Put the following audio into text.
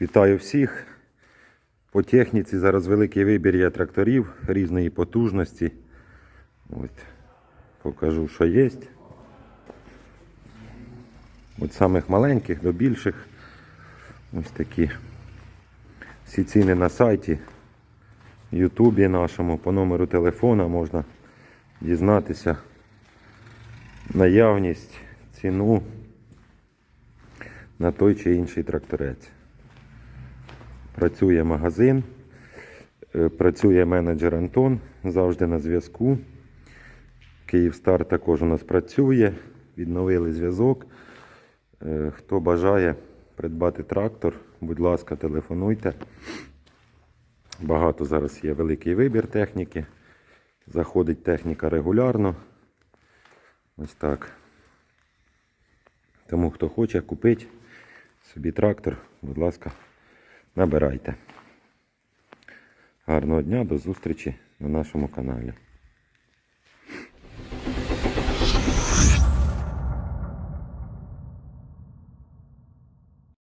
Вітаю всіх. По техніці зараз великий вибір є тракторів різної потужності. От, покажу, що є. Від самих маленьких до більших. Ось такі. Всі ціни на сайті, в Ютубі нашому, по номеру телефона можна дізнатися наявність, ціну на той чи інший тракторець. Працює магазин, е, працює менеджер Антон, завжди на зв'язку. Київстар також у нас працює, відновили зв'язок. Е, Хто бажає придбати трактор, будь ласка, телефонуйте. Багато зараз є великий вибір техніки. Заходить техніка регулярно. Ось так. Тому хто хоче купити собі трактор, будь ласка, набирайте. Гарного дня, до зустрічі на нашому каналі.